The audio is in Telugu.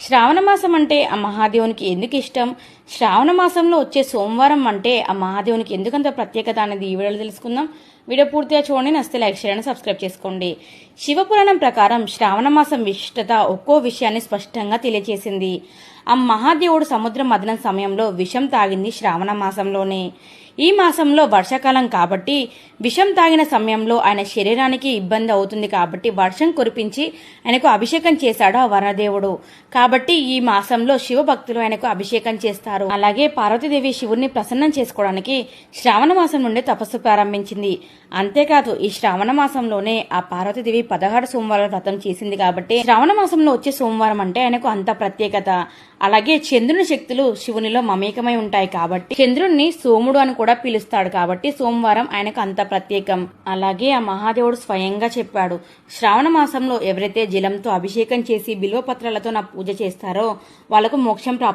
శ్రావణ మాసం అంటే ఆ మహాదేవునికి ఎందుకు ఇష్టం? శ్రావణ మాసంలో వచ్చే సోమవారం అంటే ఆ మహాదేవునికి ఎందుకంత ప్రత్యేకత అనేది ఈ వీడియోలో తెలుసుకుందాం. వీడియో పూర్తిగా చూడండి నస్తే లైక్ చేయండి సబ్స్క్రైబ్ చేసుకోండి. శివపురాణం ప్రకారం శ్రావణ మాసం విశిష్టత ఒక్కో విషయాన్ని స్పష్టంగా తెలియజేసింది ఆ మహాదేవుడు సముద్రం మదనం సమయంలో విషం తాగింది శ్రావణ మాసంలోనే. ఈ మాసంలో వర్షాకాలం కాబట్టి విషం తాగిన సమయంలో ఆయన శరీరానికి ఇబ్బంది అవుతుంది కాబట్టి వర్షం కురిపించి ఆయనకు అభిషేకం చేశాడు ఆ వరదేవుడు. కాబట్టి ఈ మాసంలో శివ భక్తులు ఆయనకు అభిషేకం చేస్తారు. అలాగే పార్వతీదేవి శివుణ్ణి ప్రసన్నం చేసుకోవడానికి శ్రావణ మాసం నుండి తపస్సు ప్రారంభించింది. అంతేకాదు ఈ శ్రావణ మాసంలోనే ఆ పార్వతీదేవి పదహారు సోమవారం వ్రతం చేసింది కాబట్టి శ్రావణ మాసంలో వచ్చే సోమవారం అంటే ఆయనకు అంత ప్రత్యేకత. అలాగే చంద్రుని శక్తులు శివునిలో మమేకమై ఉంటాయి కాబట్టి చంద్రుణ్ణి సోముడు అని కూడా కూడా పిలుస్తాడు కాబట్టి సోమవారం ఆయనకు అంత ప్రత్యేకం. అలాగే ఆ మహాదేవుడు స్వయంగా చెప్పాడు శ్రావణ మాసంలో ఎవరైతే జలంతో అభిషేకం చేసి బిల్వపత్రాలతో నా పూజ చేస్తారో వాళ్ళకు మోక్షం ప్రాప్తి